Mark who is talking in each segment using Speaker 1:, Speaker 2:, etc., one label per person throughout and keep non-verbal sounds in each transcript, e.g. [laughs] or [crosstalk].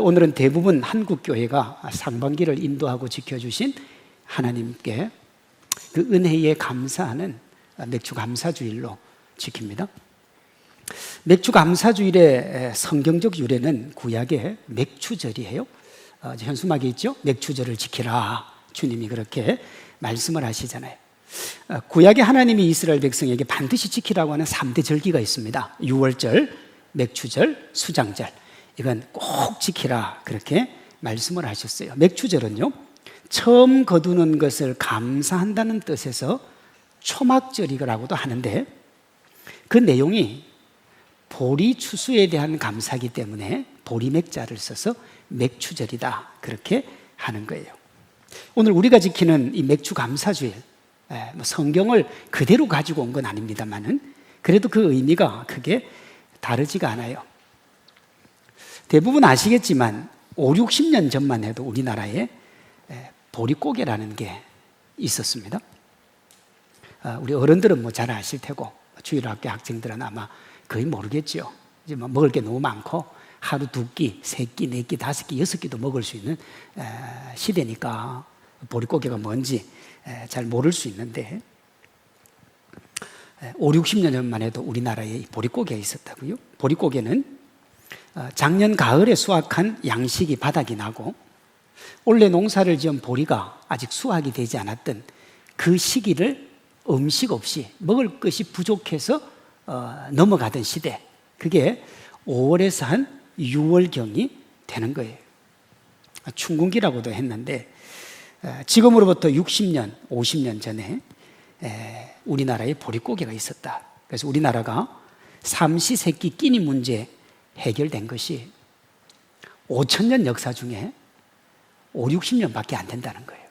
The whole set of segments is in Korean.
Speaker 1: 오늘은 대부분 한국 교회가 상반기를 인도하고 지켜주신 하나님께 그 은혜에 감사하는 맥주 감사주일로 지킵니다. 맥주 감사주일의 성경적 유래는 구약의 맥주절이에요. 어, 현수막에 있죠. 맥주절을 지키라. 주님이 그렇게 말씀을 하시잖아요. 어, 구약의 하나님이 이스라엘 백성에게 반드시 지키라고 하는 3대 절기가 있습니다. 6월절, 맥주절, 수장절. 이건 꼭 지키라. 그렇게 말씀을 하셨어요. 맥주절은요. 처음 거두는 것을 감사한다는 뜻에서 초막절이라고도 하는데 그 내용이 보리 추수에 대한 감사기 때문에 보리맥자를 써서 맥추절이다. 그렇게 하는 거예요. 오늘 우리가 지키는 이 맥주 감사주일, 예, 뭐 성경을 그대로 가지고 온 건 아닙니다만은 그래도 그 의미가 크게 다르지가 않아요. 대부분 아시겠지만 5, 60년 전만 해도 우리나라에 예, 보리고개라는 게 있었습니다. 아, 우리 어른들은 뭐 잘 아실 테고 주일 학교 학생들은 아마 거의 모르겠죠. 이제 뭐 먹을 게 너무 많고 하루 두 끼, 세 끼, 네 끼, 다섯 끼, 여섯 끼도 먹을 수 있는 시대니까 보리고개가 뭔지 잘 모를 수 있는데 5, 60년 전만 해도 우리나라에 보리고개가 있었다고요. 보리고개는 어, 작년 가을에 수확한 양식이 바닥이 나고 올해 농사를 지은 보리가 아직 수확이 되지 않았던 그 시기를 음식 없이 먹을 것이 부족해서 어, 넘어가던 시대. 그게 5월에서 한 6월경이 되는 거예요. 춘궁기라고도 했는데 지금으로부터 60년, 50년 전에 우리나라에 보릿고개가 있었다. 그래서 우리나라가 삼시세끼 끼니 문제 해결된 것이 5천 년 역사 중에 5, 60년밖에 안 된다는 거예요.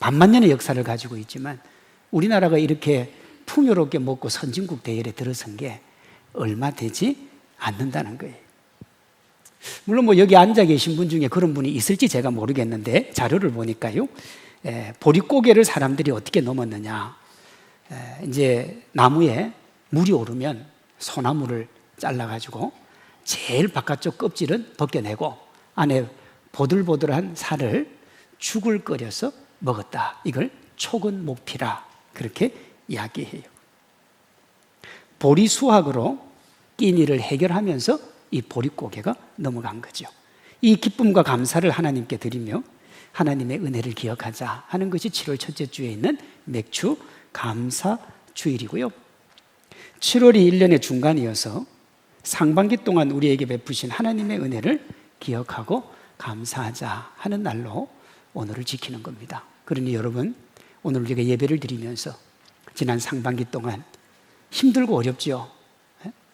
Speaker 1: 반만 년의 역사를 가지고 있지만 우리나라가 이렇게 풍요롭게 먹고 선진국 대열에 들어선 게 얼마 되지 않는다는 거예요. 물론 뭐 여기 앉아 계신 분 중에 그런 분이 있을지 제가 모르겠는데 자료를 보니까요. 에, 보릿고개를 사람들이 어떻게 넘었느냐. 에, 이제 나무에 물이 오르면 소나무를 잘라가지고 제일 바깥쪽 껍질은 벗겨내고 안에 보들보들한 살을 죽을 끓여서 먹었다. 이걸 촉은 목피라 그렇게 이야기해요. 보리 수확으로 끼니를 해결하면서 이 보릿고개가 넘어간 거죠. 이 기쁨과 감사를 하나님께 드리며 하나님의 은혜를 기억하자 하는 것이 7월 첫째 주에 있는 맥주 감사 주일이고요. 7월이 1년의 중간이어서 상반기 동안 우리에게 베푸신 하나님의 은혜를 기억하고 감사하자 하는 날로 오늘을 지키는 겁니다. 그러니 여러분, 오늘 우리가 예배를 드리면서 지난 상반기 동안 힘들고 어렵죠.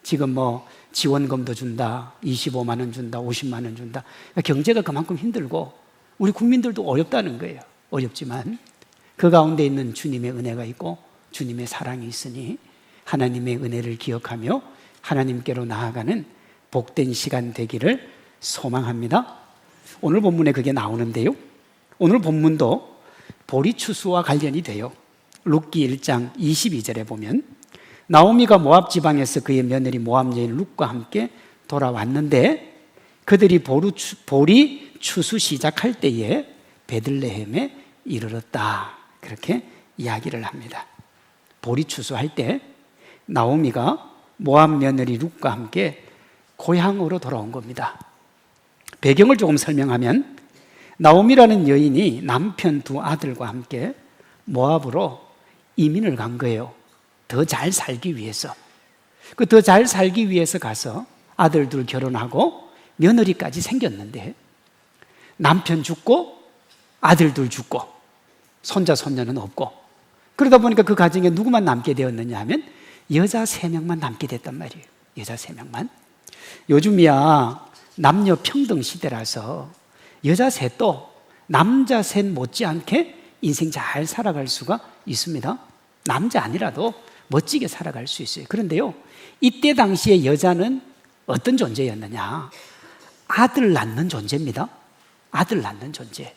Speaker 1: 지금 뭐 지원금도 준다, 25만 원 준다, 50만 원 준다. 경제가 그만큼 힘들고 우리 국민들도 어렵다는 거예요. 어렵지만 그 가운데 있는 주님의 은혜가 있고 주님의 사랑이 있으니 하나님의 은혜를 기억하며 하나님께로 나아가는 복된 시간 되기를 소망합니다. 오늘 본문에 그게 나오는데요. 오늘 본문도 보리추수와 관련이 돼요. 룻기 1장 22절에 보면 나오미가 모압 지방에서 그의 며느리 모압 여인 룻과 함께 돌아왔는데 그들이 보리 추수 시작할 때에 베들레헴에 이르렀다. 그렇게 이야기를 합니다. 보리 추수할 때 나오미가 모압 며느리 룻과 함께 고향으로 돌아온 겁니다. 배경을 조금 설명하면 나오미라는 여인이 남편 두 아들과 함께 모압으로 이민을 간 거예요. 더 잘 살기 위해서. 그 더 잘 살기 위해서 가서 아들들 결혼하고 며느리까지 생겼는데 남편 죽고 아들들 죽고 손자 손녀는 없고 그러다 보니까 그 가정에 누구만 남게 되었느냐 하면 여자 세 명만 남게 됐단 말이에요. 여자 세 명만. 요즘이야 남녀 평등 시대라서 여자 셋도 남자 셋 못지않게 인생 잘 살아갈 수가 있습니다. 남자 아니라도 멋지게 살아갈 수 있어요. 그런데요, 이때 당시에 여자는 어떤 존재였느냐? 아들 낳는 존재입니다. 아들 낳는 존재.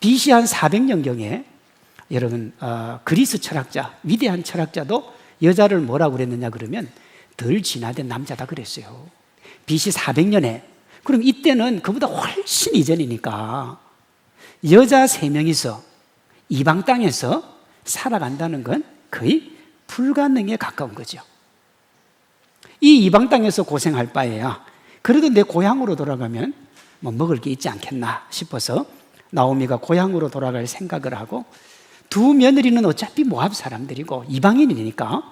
Speaker 1: BC 한 400년경에 여러분 어, 그리스 철학자 위대한 철학자도 여자를 뭐라고 그랬느냐 그러면 덜 진화된 남자다 그랬어요. BC 400년에 그럼 이때는 그보다 훨씬 이전이니까 여자 세 명이서 이방 땅에서 살아간다는 건 거의 불가능에 가까운 거죠. 이 이방 땅에서 고생할 바에야 그래도 내 고향으로 돌아가면 뭐 먹을 게 있지 않겠나 싶어서 나오미가 고향으로 돌아갈 생각을 하고 두 며느리는 어차피 모압 사람들이고 이방인이니까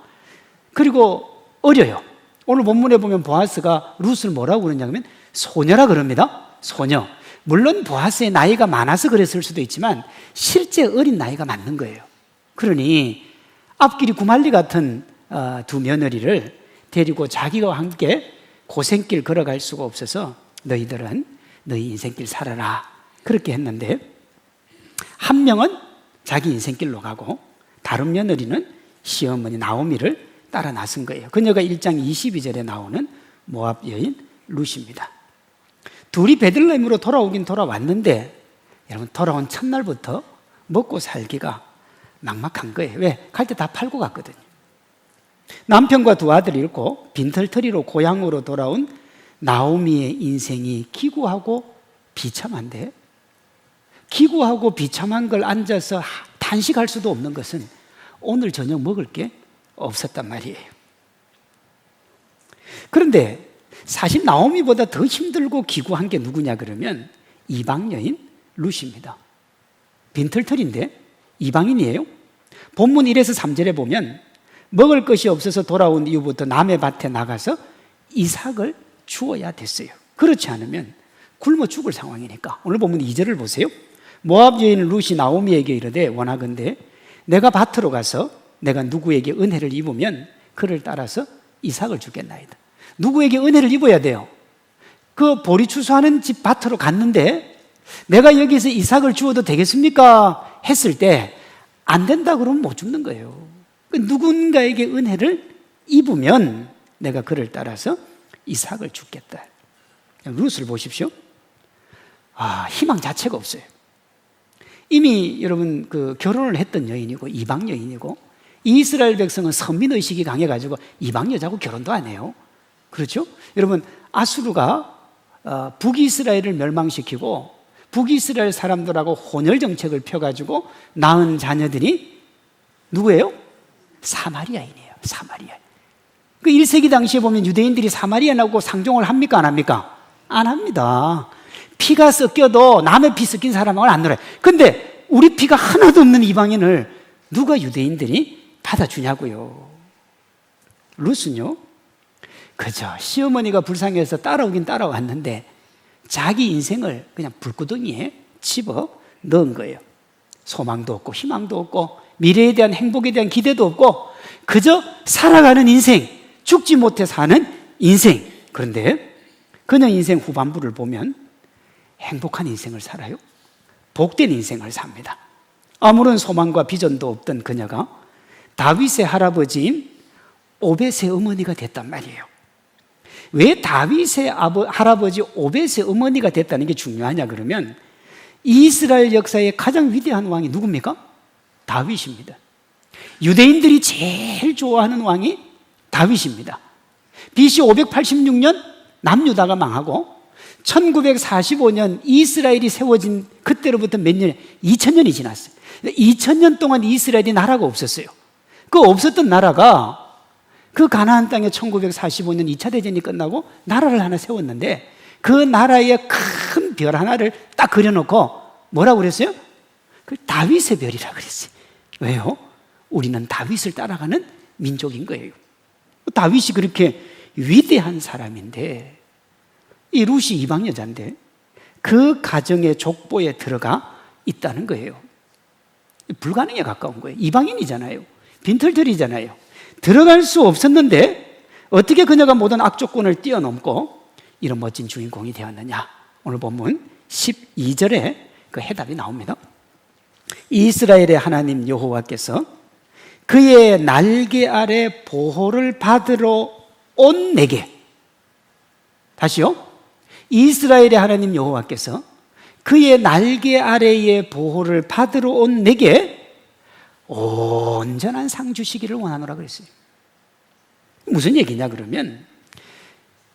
Speaker 1: 그리고 어려요. 오늘 본문에 보면 보아스가 룻을 뭐라고 그러냐면 소녀라 그럽니다. 소녀. 물론 보아스의 나이가 많아서 그랬을 수도 있지만 실제 어린 나이가 맞는 거예요. 그러니 앞길이 구말리 같은 어, 두 며느리를 데리고 자기와 함께 고생길 걸어갈 수가 없어서 너희들은 너희 인생길 살아라. 그렇게 했는데 한 명은 자기 인생길로 가고 다른 며느리는 시어머니 나오미를 따라 나선 거예요. 그녀가 1장 22절에 나오는 모압 여인 룻입니다. 둘이 베들레헴으로 돌아오긴 돌아왔는데 여러분 돌아온 첫날부터 먹고 살기가 막막한 거예요. 왜? 갈 때 다 팔고 갔거든요. 남편과 두 아들이 잃고 빈털터리로 고향으로 돌아온 나오미의 인생이 기구하고 비참한데 기구하고 비참한 걸 앉아서 단식할 수도 없는 것은 오늘 저녁 먹을 게 없었단 말이에요. 그런데 사실 나오미보다 더 힘들고 기구한 게 누구냐 그러면 이방 여인 룻입니다. 빈털털인데 이방인이에요. 본문 1에서 3절에 보면 먹을 것이 없어서 돌아온 이후부터 남의 밭에 나가서 이삭을 주어야 됐어요. 그렇지 않으면 굶어 죽을 상황이니까. 오늘 본문 2절을 보세요. 모압 여인 룻이 나오미에게 이르되 원하건대 내가 밭으로 가서 내가 누구에게 은혜를 입으면 그를 따라서 이삭을 주겠나이다. 누구에게 은혜를 입어야 돼요? 그 보리 추수하는 집 밭으로 갔는데 내가 여기서 이삭을 주어도 되겠습니까? 했을 때 안 된다 그러면 못 죽는 거예요. 그 누군가에게 은혜를 입으면 내가 그를 따라서 이삭을 주겠다. 룻을 보십시오. 아, 희망 자체가 없어요. 이미 여러분 그 결혼을 했던 여인이고 이방 여인이고 이스라엘 백성은 선민 의식이 강해 가지고 이방 여자고 결혼도 안 해요. 그렇죠? 여러분 아수르가 어, 북이스라엘을 멸망시키고 북이스라엘 사람들하고 혼혈 정책을 펴 가지고 낳은 자녀들이 누구예요? 사마리아인이에요. 사마리아. 그 1세기 당시에 보면 유대인들이 사마리아 나고 상종을 합니까? 안 합니까? 안 합니다. 피가 섞여도 남의 피 섞인 사람하고는 안 놀아요. 근데 우리 피가 하나도 없는 이방인을 누가 유대인들이 받아주냐고요. 룻은요, 그저 시어머니가 불쌍해서 따라오긴 따라왔는데 자기 인생을 그냥 불구덩이에 집어 넣은 거예요. 소망도 없고 희망도 없고 미래에 대한 행복에 대한 기대도 없고 그저 살아가는 인생, 죽지 못해 사는 인생. 그런데 그녀 인생 후반부를 보면 행복한 인생을 살아요. 복된 인생을 삽니다. 아무런 소망과 비전도 없던 그녀가 다윗의 할아버지인 오벳의 어머니가 됐단 말이에요. 왜 다윗의 아버, 할아버지 오벳의 어머니가 됐다는 게 중요하냐 그러면 이스라엘 역사의 가장 위대한 왕이 누굽니까? 다윗입니다. 유대인들이 제일 좋아하는 왕이 다윗입니다. BC 586년 남유다가 망하고 1945년 이스라엘이 세워진 그때로부터 몇 년, 2000년이 지났어요. 2000년 동안 이스라엘이 나라가 없었어요. 그 없었던 나라가 그 가나안 땅에 1945년 2차 대전이 끝나고 나라를 하나 세웠는데 그 나라의 큰 별 하나를 딱 그려놓고 뭐라고 그랬어요? 그 다윗의 별이라 그랬어요. 왜요? 우리는 다윗을 따라가는 민족인 거예요. 다윗이 그렇게 위대한 사람인데 이 룻이 이방 여자인데 그 가정의 족보에 들어가 있다는 거예요. 불가능에 가까운 거예요. 이방인이잖아요. 빈털털이잖아요. 들어갈 수 없었는데 어떻게 그녀가 모든 악조건을 뛰어넘고 이런 멋진 주인공이 되었느냐? 오늘 본문 12절에 그 해답이 나옵니다. 이스라엘의 하나님 여호와께서 그의 날개 아래 보호를 받으러 온 내게 다시요. 이스라엘의 하나님 여호와께서 그의 날개 아래의 보호를 받으러 온 내게 온전한 상 주시기를 원하노라 그랬어요. 무슨 얘기냐 그러면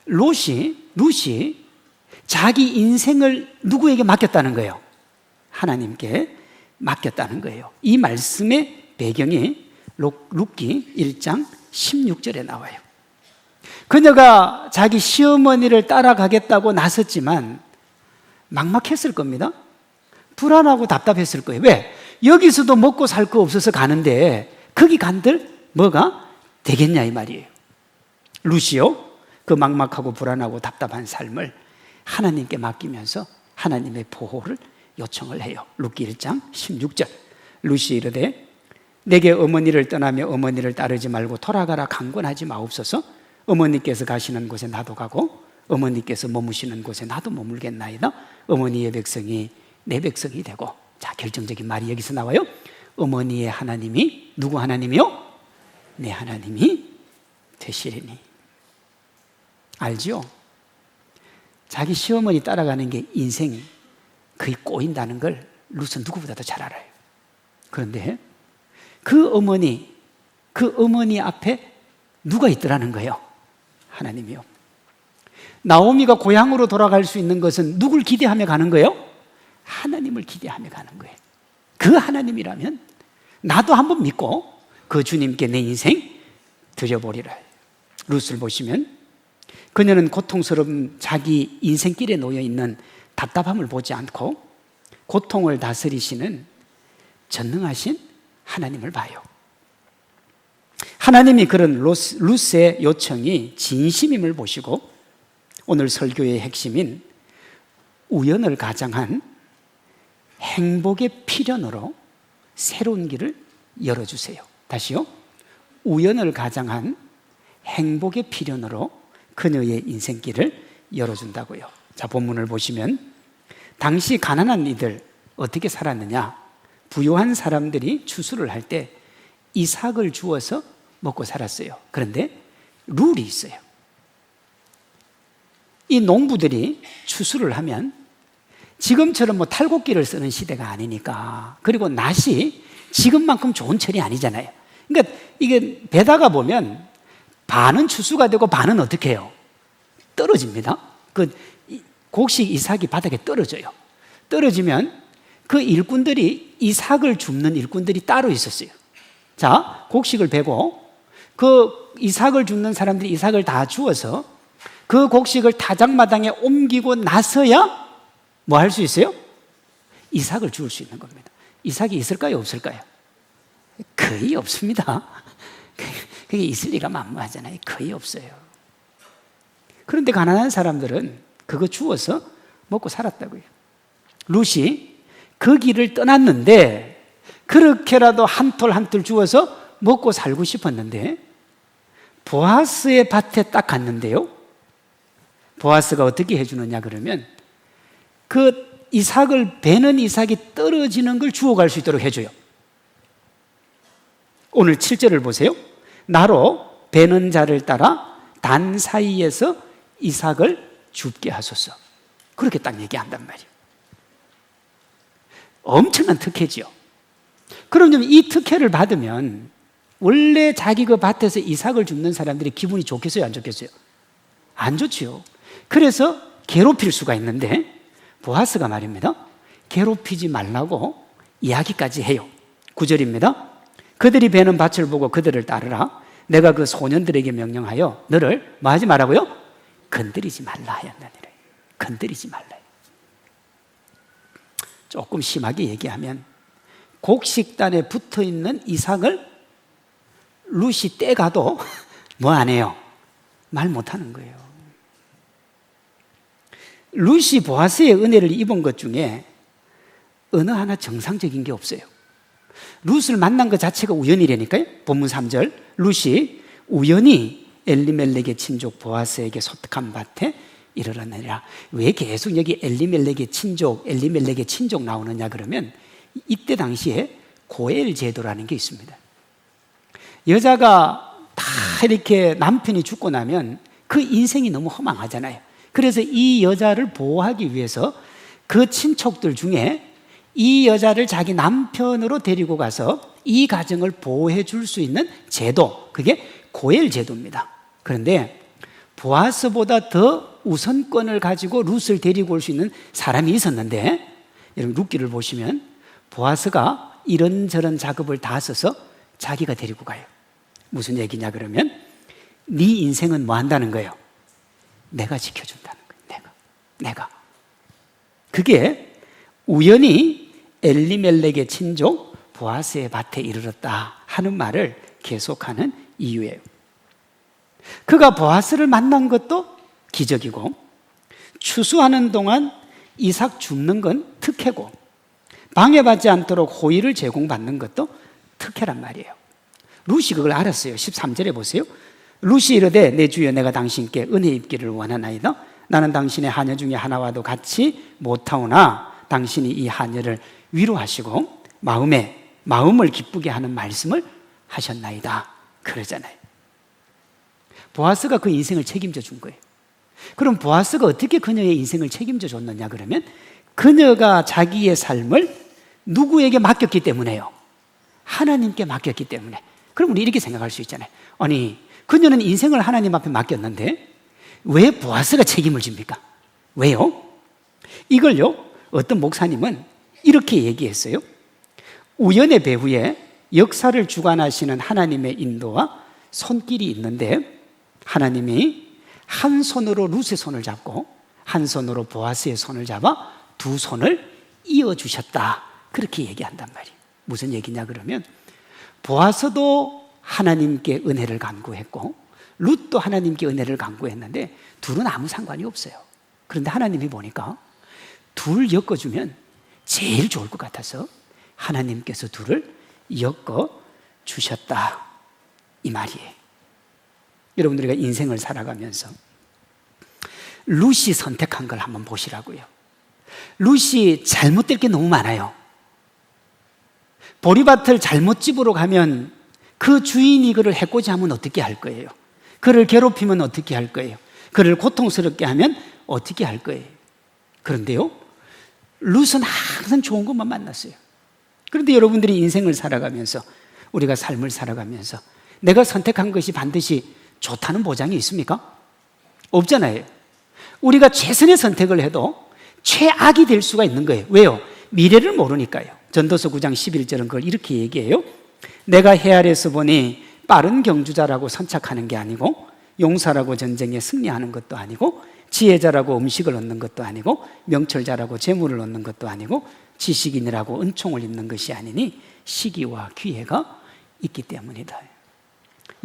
Speaker 1: 롯이 룻이 자기 인생을 누구에게 맡겼다는 거예요? 하나님께 맡겼다는 거예요. 이 말씀의 배경이 룩- 룻기 1장 16절에 나와요. 그녀가 자기 시어머니를 따라가겠다고 나섰지만 막막했을 겁니다. 불안하고 답답했을 거예요. 왜? 여기서도 먹고 살 거 없어서 가는데 거기 간들 뭐가 되겠냐 이 말이에요. 루시오 그 막막하고 불안하고 답답한 삶을 하나님께 맡기면서 하나님의 보호를 요청을 해요. 룻기 1장 16절. 루시 이르되 내게 어머니를 떠나며 어머니를 따르지 말고 돌아가라 강권하지 마옵소서. 어머니께서 가시는 곳에 나도 가고 어머니께서 머무시는 곳에 나도 머물겠나이다. 어머니의 백성이 내 백성이 되고 자 결정적인 말이 여기서 나와요. 어머니의 하나님이 누구 하나님이요? 내 하나님이 되시리니 알죠? 자기 시어머니 따라가는 게 인생이 거의 꼬인다는 걸 루스 누구보다도 잘 알아요. 그런데 그 어머니, 그 어머니 앞에 누가 있더라는 거예요? 하나님이요. 나오미가 고향으로 돌아갈 수 있는 것은 누굴 기대하며 가는 거예요? 하나님을 기대하며 가는 거예요. 그 하나님이라면 나도 한번 믿고 그 주님께 내 인생 드려보리라. 루스를 보시면 그녀는 고통스러운 자기 인생길에 놓여 있는 답답함을 보지 않고 고통을 다스리시는 전능하신 하나님을 봐요. 하나님이 그런 루스- 루스의 요청이 진심임을 보시고 오늘 설교의 핵심인 우연을 가장한 행복의 필연으로 새로운 길을 열어주세요. 다시요. 우연을 가장한 행복의 필연으로 그녀의 인생길을 열어준다고요. 자, 본문을 보시면 당시 가난한 이들 어떻게 살았느냐? 부유한 사람들이 추수를 할 때 이삭을 주어서 먹고 살았어요. 그런데 룰이 있어요. 이 농부들이 추수를 하면 지금처럼 뭐 탈곡기를 쓰는 시대가 아니니까 그리고 낫이 지금만큼 좋은 철이 아니잖아요. 그러니까 이게 배다가 보면 반은 추수가 되고 반은 어떻게 해요? 떨어집니다. 그 이- 곡식 이삭이 바닥에 떨어져요. 떨어지면 그 일꾼들이 이삭을 줍는 일꾼들이 따로 있었어요. 자, 곡식을 베고 그 이삭을 줍는 사람들이 이삭을 다 주어서 그 곡식을 타작마당에 옮기고 나서야 뭐 할 수 있어요? 이삭을 주울 수 있는 겁니다. 이삭이 있을까요? 없을까요? 거의 없습니다. [laughs] 그게 있을 리가 만무하잖아요. 거의 없어요. 그런데 가난한 사람들은 그거 주워서 먹고 살았다고요. 룻이 그 길을 떠났는데 그렇게라도 한 톨 한 톨 주워서 먹고 살고 싶었는데 보아스의 밭에 딱 갔는데요. 보아스가 어떻게 해주느냐 그러면 그 이삭을 베는 이삭이 떨어지는 걸 주워 갈 수 있도록 해줘요. 오늘 7절을 보세요. 나로 베는 자를 따라 단 사이에서 이삭을 줍게 하소서. 그렇게 딱 얘기한단 말이에요. 엄청난 특혜지요. 그럼 이 특혜를 받으면 원래 자기 그 밭에서 이삭을 줍는 사람들이 기분이 좋겠어요, 안 좋겠어요? 안 좋지요. 그래서 괴롭힐 수가 있는데 보아스가 말입니다. 괴롭히지 말라고 이야기까지 해요. 9절입니다. 그들이 베는 밭을 보고 그들을 따르라. 내가 그 소년들에게 명령하여 너를 뭐 하지 말라고요? 건드리지 말라 하였느니라. 건드리지 말라. 조금 심하게 얘기하면 곡식단에 붙어 있는 이삭을 루시 떼가도 [laughs] 뭐 안 해요? 말 못하는 거예요. 루시 보아스의 은혜를 입은 것 중에 어느 하나 정상적인 게 없어요. 룻을 만난 것 자체가 우연이라니까요. 본문 3절. 룻이 우연히 엘리멜렉의 친족 보아스에게 소득한 밭에 이르렀느니라. 왜 계속 여기 엘리멜렉의 친족, 엘리멜렉의 친족 나오느냐 그러면 이때 당시에 고엘 제도라는 게 있습니다. 여자가 다 이렇게 남편이 죽고 나면 그 인생이 너무 허망하잖아요. 그래서 이 여자를 보호하기 위해서 그 친척들 중에 이 여자를 자기 남편으로 데리고 가서 이 가정을 보호해 줄 수 있는 제도, 그게 고엘 제도입니다. 그런데 보아스보다 더 우선권을 가지고 룻을 데리고 올 수 있는 사람이 있었는데 여러분 룻기를 보시면 보아스가 이런저런 작업을 다 써서 자기가 데리고 가요. 무슨 얘기냐 그러면 네 인생은 뭐 한다는 거예요? 내가 지켜준다는 거예요. 내가. 내가. 그게 우연히 엘리멜렉의 친족 보아스의 밭에 이르렀다 하는 말을 계속하는 이유예요. 그가 보아스를 만난 것도 기적이고 추수하는 동안 이삭 죽는 건 특혜고 방해받지 않도록 호의를 제공받는 것도 특혜란 말이에요. 루시 그걸 알았어요. 13절에 보세요. 루시 이르되 내 주여 내가 당신께 은혜 입기를 원하나이다. 나는 당신의 하녀 중에 하나와도 같이 못하오나 당신이 이 하녀를 위로하시고 마음에 마음을 기쁘게 하는 말씀을 하셨나이다. 그러잖아요. 보아스가 그 인생을 책임져 준 거예요. 그럼 보아스가 어떻게 그녀의 인생을 책임져 줬느냐 그러면 그녀가 자기의 삶을 누구에게 맡겼기 때문에요. 하나님께 맡겼기 때문에. 그럼 우리 이렇게 생각할 수 있잖아요. 아니, 그녀는 인생을 하나님 앞에 맡겼는데 왜 보아스가 책임을 집니까? 왜요? 이걸요, 어떤 목사님은 이렇게 얘기했어요. 우연의 배후에 역사를 주관하시는 하나님의 인도와 손길이 있는데 하나님이 한 손으로 룻의 손을 잡고 한 손으로 보아스의 손을 잡아 두 손을 이어 주셨다. 그렇게 얘기한단 말이에요. 무슨 얘기냐 그러면 보아스도 하나님께 은혜를 간구했고 룻도 하나님께 은혜를 간구했는데 둘은 아무 상관이 없어요. 그런데 하나님이 보니까 둘 엮어주면 제일 좋을 것 같아서 하나님께서 둘을 엮어 주셨다. 이 말이에요. 여러분들 우리가 인생을 살아가면서 루시 선택한 걸 한번 보시라고요. 루시 잘못될 게 너무 많아요. 보리밭을 잘못 집으러 가면 그 주인이 그를 해코지 하면 어떻게 할 거예요? 그를 괴롭히면 어떻게 할 거예요? 그를 고통스럽게 하면 어떻게 할 거예요? 그런데요, 룻은 항상 좋은 것만 만났어요. 그런데 여러분들이 인생을 살아가면서 우리가 삶을 살아가면서 내가 선택한 것이 반드시 좋다는 보장이 있습니까? 없잖아요. 우리가 최선의 선택을 해도 최악이 될 수가 있는 거예요. 왜요? 미래를 모르니까요. 전도서 9장 11절은 그걸 이렇게 얘기해요. 내가 해 아래서 보니 빠른 경주자라고 선착하는 게 아니고 용사라고 전쟁에 승리하는 것도 아니고 지혜자라고 음식을 얻는 것도 아니고 명철자라고 재물을 얻는 것도 아니고 지식인이라고 은총을 입는 것이 아니니 시기와 기회가 있기 때문이다.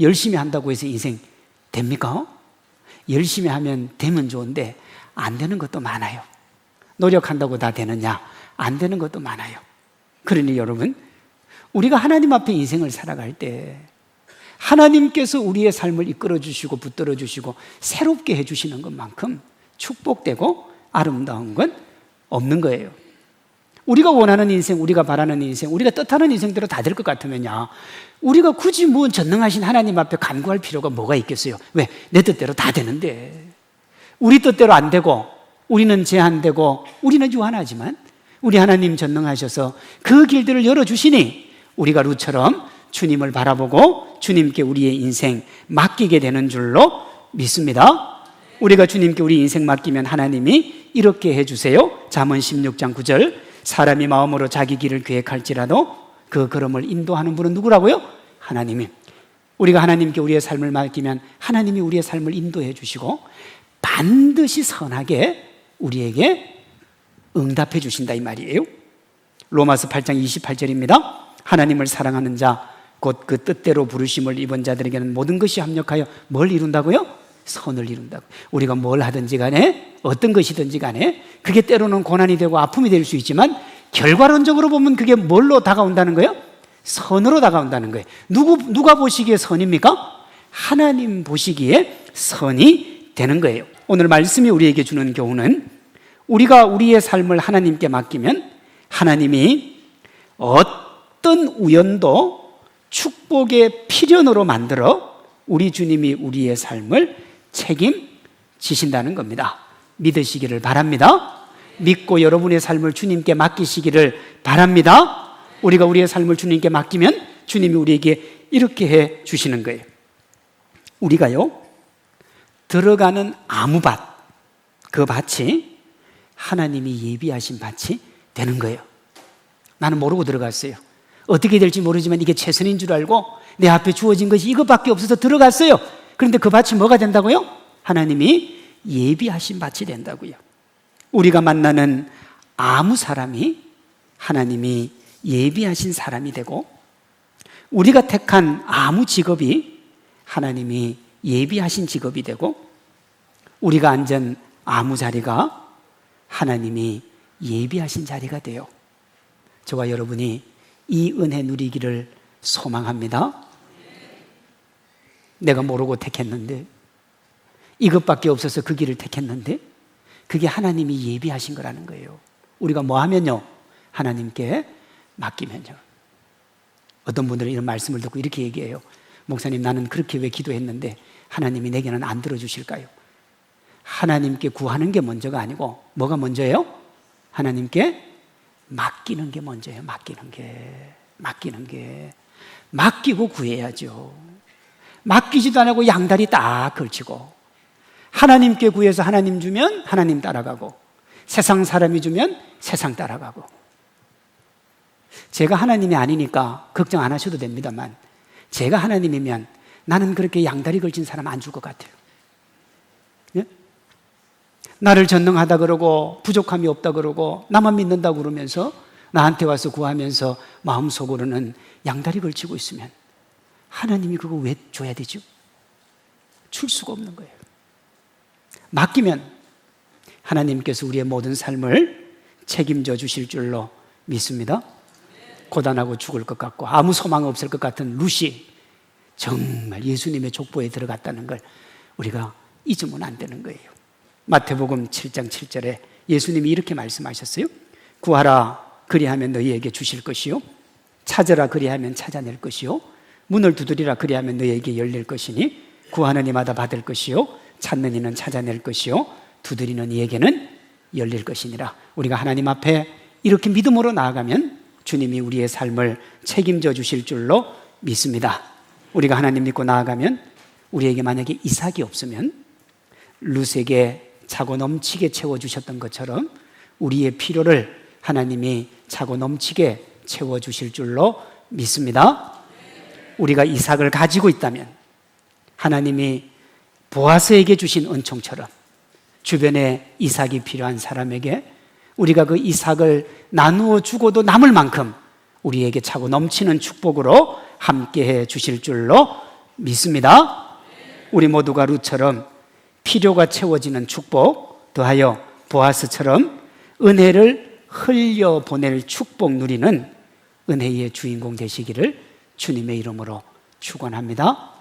Speaker 1: 열심히 한다고 해서 인생 됩니까? 열심히 하면 되면 좋은데 안 되는 것도 많아요. 노력한다고 다 되느냐? 안 되는 것도 많아요. 그러니 여러분, 우리가 하나님 앞에 인생을 살아갈 때 하나님께서 우리의 삶을 이끌어 주시고 붙들어 주시고 새롭게 해 주시는 것만큼 축복되고 아름다운 건 없는 거예요. 우리가 원하는 인생, 우리가 바라는 인생, 우리가 뜻하는 인생대로 다 될 것 같으면요. 우리가 굳이 뭐 전능하신 하나님 앞에 간구할 필요가 뭐가 있겠어요? 왜? 내 뜻대로 다 되는데. 우리 뜻대로 안 되고, 우리는 제한되고, 우리는 유한하지만, 우리 하나님 전능하셔서 그 길들을 열어주시니, 우리가 루처럼 주님을 바라보고 주님께 우리의 인생 맡기게 되는 줄로 믿습니다. 우리가 주님께 우리 인생 맡기면 하나님이 이렇게 해주세요. 잠언 16장 9절. 사람이 마음으로 자기 길을 계획할지라도 그 걸음을 인도하는 분은 누구라고요? 하나님이. 우리가 하나님께 우리의 삶을 맡기면 하나님이 우리의 삶을 인도해 주시고 반드시 선하게 우리에게 응답해 주신다 이 말이에요. 로마서 8장 28절입니다. 하나님을 사랑하는 자, 곧 그 뜻대로 부르심을 입은 자들에게는 모든 것이 합력하여 뭘 이룬다고요? 선을 이룬다고. 우리가 뭘 하든지 간에 어떤 것이든지 간에 그게 때로는 고난이 되고 아픔이 될 수 있지만 결과론적으로 보면 그게 뭘로 다가온다는 거예요? 선으로 다가온다는 거예요. 누구 누가 보시기에 선입니까? 하나님 보시기에 선이 되는 거예요. 오늘 말씀이 우리에게 주는 교훈은 우리가 우리의 삶을 하나님께 맡기면 하나님이 어떤 우연도 축복의 필연으로 만들어 우리 주님이 우리의 삶을 책임지신다는 겁니다. 믿으시기를 바랍니다. 믿고 여러분의 삶을 주님께 맡기시기를 바랍니다. 우리가 우리의 삶을 주님께 맡기면 주님이 우리에게 이렇게 해 주시는 거예요. 우리가요, 들어가는 아무 밭, 그 밭이 하나님이 예비하신 밭이 되는 거예요. 나는 모르고 들어갔어요. 어떻게 될지 모르지만 이게 최선인 줄 알고 내 앞에 주어진 것이 이것밖에 없어서 들어갔어요. 그런데 그 밭이 뭐가 된다고요? 하나님이 예비하신 밭이 된다고요. 우리가 만나는 아무 사람이 하나님이 예비하신 사람이 되고 우리가 택한 아무 직업이 하나님이 예비하신 직업이 되고 우리가 앉은 아무 자리가 하나님이 예비하신 자리가 돼요. 저와 여러분이 이 은혜 누리기를 소망합니다. 내가 모르고 택했는데 이것밖에 없어서 그 길을 택했는데 그게 하나님이 예비하신 거라는 거예요. 우리가 뭐 하면요? 하나님께 맡기면요. 어떤 분들은 이런 말씀을 듣고 이렇게 얘기해요. 목사님, 나는 그렇게 왜 기도했는데 하나님이 내게는 안 들어주실까요? 하나님께 구하는 게 먼저가 아니고 뭐가 먼저예요? 하나님께 맡기는 게 먼저예요. 맡기는 게. 맡기는 게. 맡기고 구해야죠. 맡기지도 안 하고 양다리 딱 걸치고 하나님께 구해서 하나님 주면 하나님 따라가고 세상 사람이 주면 세상 따라가고 제가 하나님이 아니니까 걱정 안 하셔도 됩니다만 제가 하나님이면 나는 그렇게 양다리 걸친 사람 안 줄 것 같아요. 예? 나를 전능하다 그러고 부족함이 없다 그러고 나만 믿는다 그러면서 나한테 와서 구하면서 마음속으로는 양다리 걸치고 있으면 하나님이 그거 왜 줘야 되죠? 줄 수가 없는 거예요. 맡기면 하나님께서 우리의 모든 삶을 책임져 주실 줄로 믿습니다. 고단하고 죽을 것 같고 아무 소망 없을 것 같은 루시 정말 예수님의 족보에 들어갔다는 걸 우리가 잊으면 안 되는 거예요. 마태복음 7장 7절에 예수님이 이렇게 말씀하셨어요. 구하라 그리하면 너희에게 주실 것이요 찾으라 그리하면 찾아낼 것이요 문을 두드리라 그리하면 너희에게 열릴 것이니 구하는 이마다 받을 것이요 찾는 이는 찾아낼 것이요 두드리는 이에게는 열릴 것이니라. 우리가 하나님 앞에 이렇게 믿음으로 나아가면 주님이 우리의 삶을 책임져 주실 줄로 믿습니다. 우리가 하나님 믿고 나아가면 우리에게 만약에 이삭이 없으면 룻에게 차고 넘치게 채워 주셨던 것처럼 우리의 필요를 하나님이 차고 넘치게 채워 주실 줄로 믿습니다. 우리가 이삭을 가지고 있다면 하나님이 보아스에게 주신 은총처럼 주변에 이삭이 필요한 사람에게 우리가 그 이삭을 나누어 주고도 남을 만큼 우리에게 차고 넘치는 축복으로 함께 해 주실 줄로 믿습니다. 우리 모두가 루처럼 필요가 채워지는 축복, 더하여 보아스처럼 은혜를 흘려 보낼 축복 누리는 은혜의 주인공 되시기를 주님의 이름으로 축원합니다.